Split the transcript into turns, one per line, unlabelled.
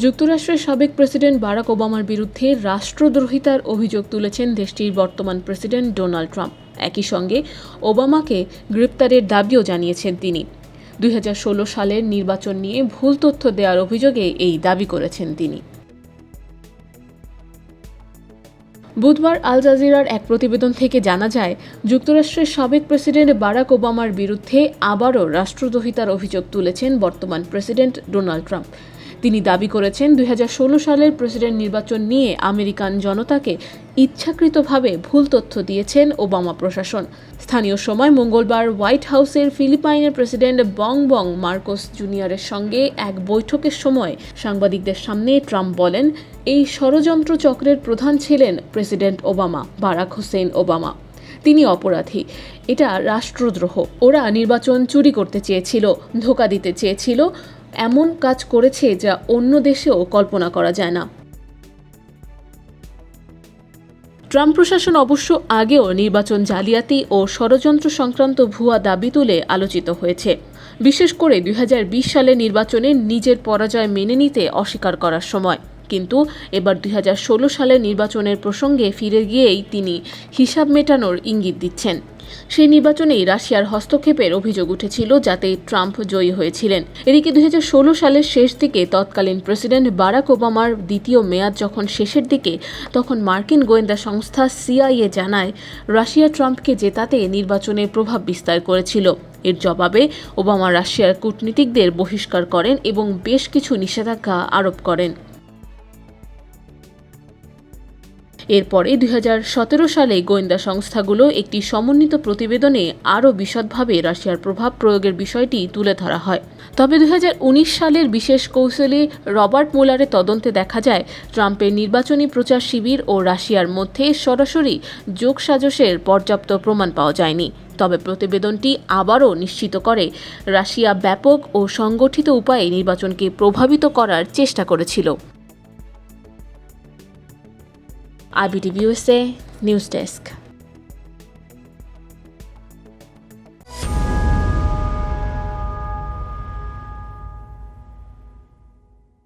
যুক্তরাষ্ট্রের সাবেক president Barack ওবামার বিরুদ্ধে রাষ্ট্রদ্রোহিতার অভিযোগ তুলেছেন দেশটির বর্তমান প্রেসিডেন্ট ডোনাল্ড ট্রাম্প। একই সঙ্গে ওবামাকে গ্রেপ্তারের দাবিও জানিয়েছেন তিনি। দুই হাজার ষোলো সালের নির্বাচন নিয়ে ভুল তথ্য দেওয়ার অভিযোগে এই দাবি করেছেন তিনি। বুধবার আল জাজিরার এক প্রতিবেদন থেকে জানা যায়, যুক্তরাষ্ট্রের সাবেক প্রেসিডেন্ট বারাক ওবামার বিরুদ্ধে আবারও রাষ্ট্রদ্রোহিতার অভিযোগ তুলেছেন বর্তমান প্রেসিডেন্ট ডোনাল্ড ট্রাম্প। তিনি দাবি করেছেন দুই হাজার ষোলো সালের প্রেসিডেন্ট নির্বাচন নিয়ে আমেরিকান জনতাকে ইচ্ছাকৃতভাবে ভুল তথ্য দিয়েছেন ওবামা প্রশাসন। স্থানীয় সময় মঙ্গলবার হোয়াইট হাউসের ফিলিপাইনের প্রেসিডেন্ট বং বং মার্কোস জুনিয়রের সঙ্গে এক বৈঠকের সময় সাংবাদিকদের সামনে ট্রাম্প বলেন, এই ষড়যন্ত্র চক্রের প্রধান ছিলেন president Obama, Barack Hussein Obama. তিনি অপরাধী। এটা রাষ্ট্রদ্রোহ। ওরা নির্বাচন চুরি করতে চেয়েছিল, ধোকা দিতে চেয়েছিল। এমন কাজ করেছে যা অন্য দেশেও কল্পনা করা যায় না। ট্রাম্প প্রশাসন অবশ্য আগেও নির্বাচন জালিয়াতি ও ষড়যন্ত্র সংক্রান্ত ভুয়া দাবি তুলে আলোচিত হয়েছে। বিশেষ করে দুই হাজার বিশ সালে নির্বাচনে নিজের পরাজয় মেনে নিতে অস্বীকার করার সময়। কিন্তু এবার দুই হাজার ষোলো সালের নির্বাচনের প্রসঙ্গে ফিরে গিয়েই তিনি হিসাব মেটানোর ইঙ্গিত দিচ্ছেন। সেই নির্বাচনেই রাশিয়ার হস্তক্ষেপের অভিযোগ উঠেছিল যাতে ট্রাম্প জয়ী হয়েছিলেন। এদিকে দুই হাজার ষোলো সালের শেষ দিকে তৎকালীন প্রেসিডেন্ট বারাক ওবামার দ্বিতীয় মেয়াদ যখন শেষের দিকে, তখন মার্কিন গোয়েন্দা সংস্থা সিআইএ জানায়, রাশিয়া ট্রাম্পকে জেতাতে নির্বাচনে প্রভাব বিস্তার করেছিল। এর জবাবে, ওবামা রাশিয়ার কূটনীতিকদের বহিষ্কার করেন এবং বেশ কিছু নিষেধাজ্ঞা আরোপ করেন। এরপরে দু হাজার সতেরো সালে গোয়েন্দা সংস্থাগুলো একটি সমন্বিত প্রতিবেদনে আরও বিশদভাবে রাশিয়ার প্রভাব প্রয়োগের বিষয়টি তুলে ধরা হয়। তবে দুই হাজার উনিশ সালের বিশেষ কৌশলী রবার্ট মুলারের তদন্তে দেখা যায়, ট্রাম্পের নির্বাচনী প্রচার শিবির ও রাশিয়ার মধ্যে সরাসরি যোগসাজশের পর্যাপ্ত প্রমাণ পাওয়া যায়নি। তবে প্রতিবেদনটি আবারও নিশ্চিত করে, রাশিয়া ব্যাপক ও সংগঠিত উপায়ে নির্বাচনকে প্রভাবিত করার চেষ্টা করেছিল। IBDV USA News Desk.